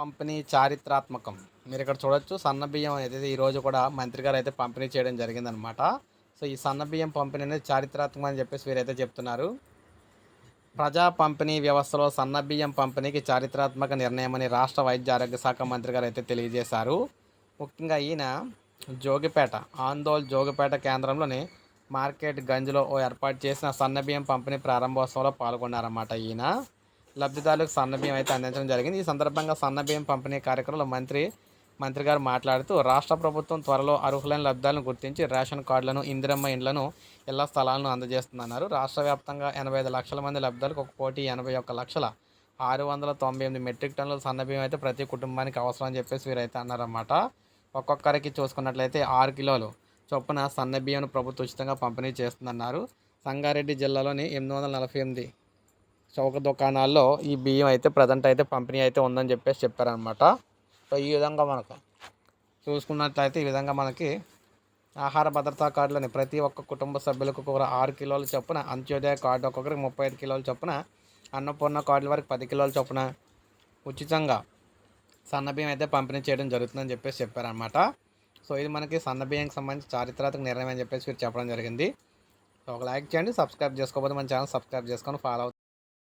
పంపిణీ చారిత్రాత్మకం. మీరు ఇక్కడ చూడొచ్చు సన్న బియ్యం అనేది ఈరోజు కూడా మంత్రి గారు అయితే పంపిణీ చేయడం జరిగిందనమాట సో ఈ సన్న బియ్యం పంపిణీ అనేది చారిత్రాత్మకం అని చెప్పేసి వీరైతే చెప్తున్నారు. ప్రజా పంపిణీ వ్యవస్థలో సన్న బియ్యం పంపిణీకి చారిత్రాత్మక నిర్ణయమని రాష్ట్ర వైద్య ఆరోగ్య శాఖ మంత్రి గారు అయితే తెలియజేశారు. ముఖ్యంగా ఈయన జోగిపేట ఆందోళ్ జోగిపేట కేంద్రంలోని మార్కెట్ గంజ్లో ఓ ఏర్పాటు చేసిన సన్నబియ్యం పంపిణీ ప్రారంభోత్సవంలో పాల్గొన్నారన్నమాట ఈయన. లబ్ధిదారులకు సన్నబియ్యం అయితే అందించడం జరిగింది. ఈ సందర్భంగా సన్నబియ్యం పంపిణీ కార్యక్రమంలో మంత్రి మంత్రి గారు మాట్లాడుతూ రాష్ట్ర ప్రభుత్వం త్వరలో అర్హులైన లబ్ధాలను గుర్తించి రేషన్ కార్డులను ఇందిరమ్మ ఇండ్లను ఇళ్ళ స్థలాలను అందజేస్తుందన్నారు. రాష్ట్ర వ్యాప్తంగా ఎనభై ఐదు లక్షల మంది లబ్ధాలకు ఒక కోటి ఎనభై ఒక్క లక్షల ఆరు వందల తొంభై ఎనిమిది మెట్రిక్ టన్నుల సన్నబియ్యం అయితే ప్రతి కుటుంబానికి అవసరం అని చెప్పేసి వీరైతే అన్నారన్నమాట. ఒక్కొక్కరికి చూసుకున్నట్లయితే ఆరు కిలోలు చొప్పున సన్నబియ్యం ప్రభుత్వం ఉచితంగా పంపిణీ చేస్తుందన్నారు. సంగారెడ్డి జిల్లాలోని ఎనిమిది వందల నలభై ఎనిమిది చౌక దుకాణాల్లో ఈ బియ్యం అయితే ప్రజెంట్ అయితే పంపిణీ అయితే ఉందని చెప్పేసి చెప్పారనమాట సో ఈ విధంగా మనకు చూసుకున్నట్లయితే ఈ విధంగా మనకి ఆహార భద్రతా కార్డులని ప్రతి ఒక్క కుటుంబ సభ్యులకు కూడా ఆరు కిలోల చొప్పున అంత్యోదయ కార్డు ఒక్కొక్కరికి ముప్పై ఐదు కిలోల చొప్పున అన్నపూర్ణ కార్డుల వరకు పది కిలోల చొప్పున ఉచితంగా సన్నబియ్యం అయితే పంపిణీ చేయడం జరుగుతుందని చెప్పేసి చెప్పారనమాట సో ఇది మనకి సన్నబియ్యంకి సంబంధించి చారిత్రాత్మక నిర్ణయం అని చెప్పేసి మీరు చెప్పడం జరిగింది. సో ఒక లైక్ చేయండి సబ్స్క్రైబ్ చేసుకోకపోతే మన ఛానల్ సబ్స్క్రైబ్ చేసుకొని ఫాలో